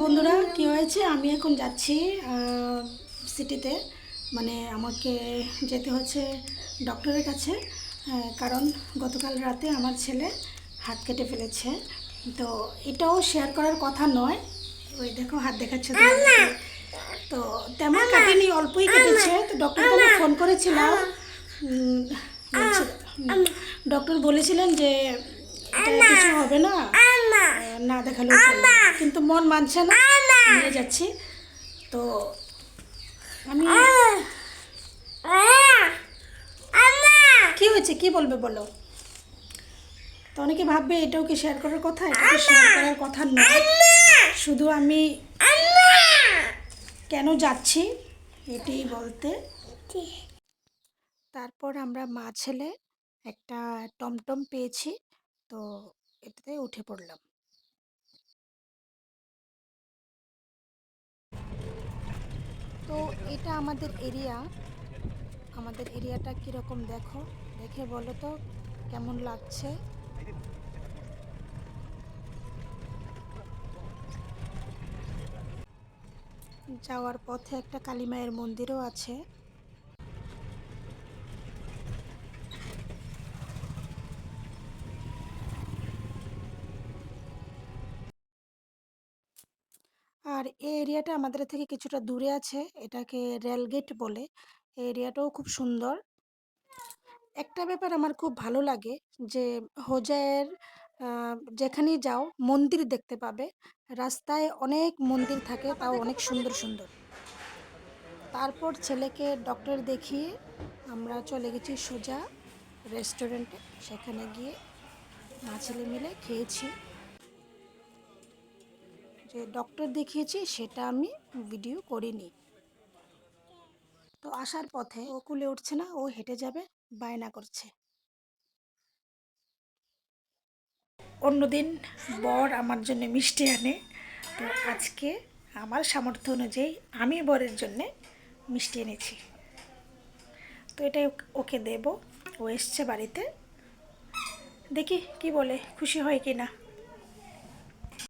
বন্ধুরা কি হয়েছে? আমি এখন যাচ্ছি সিটিতে মানে আমাকে যেতে হচ্ছে ডক্টরের কাছে কারণ গতকাল রাতে আমার ছেলে হাত কেটে ফেলেছে। তো এটাও শেয়ার করার কথা নয়। ওই দেখো হাত দেখাচ্ছে তো তেমন কাটেনি অল্পই কেটেছে। তো ডক্টরকে আমি ফোন করেছিলাম। ডক্টর বলেছিলেন যে এটা কিছু হবে না। না দেখালেও চলবে কিন্তু মন মানছে না। নিয়ে যাচ্ছি। তো আমি কি হয়েছে? কি বলবে বলো? তো অনেকে ভাববে এটাও কি শেয়ার করার কথা? এটা শেয়ার করার কথা নয়। শুধু আমি কেন যাচ্ছি এটি বলতে। তারপর আমরা মা ছেলে একটা টমটম পেয়েছি। তো এটাতে উঠে পড়লাম। তো এটা আমাদের এরিয়া। আমাদের এরিয়াটা কীরকম দেখো? দেখে বলো তো, কেমন লাগছে? যাওয়ার পথে একটা কালী মায়ের মন্দিরও আছে। আর এই এরিয়াটা আমাদের থেকে কিছুটা দূরে আছে এটাকে রেলগেট বলে। এই এরিয়াটাও খুব সুন্দর। একটা ব্যাপার আমার খুব ভালো লাগে যে হোজাইয়ের আহ, যেখানেই যাও মন্দির দেখতে পাবে। রাস্তায় অনেক মন্দির থাকে তাও অনেক সুন্দর সুন্দর। তারপর ছেলেকে ডক্টর দেখিয়ে আমরা চলে গেছি সোজা রেস্টুরেন্টে সেখানে গিয়ে মা ছেলে মিলে খেয়েছি। যে ডক্টর দেখিয়েছি, সেটা আমি ভিডিও করিনি। তো আসার পথে ও কুলে উঠছে না, ও হেঁটে যাবে, বায়না করছে। অন্যদিন বর আমার জন্য মিষ্টি আনে, তো আজকে আমার সামর্থ্য অনুযায়ী আমি বরের জন্যে মিষ্টি এনেছি। তো এটাই ওক- দেব, ও এসছে বাড়িতে। দেখি কি বলে, খুশি হয় কি না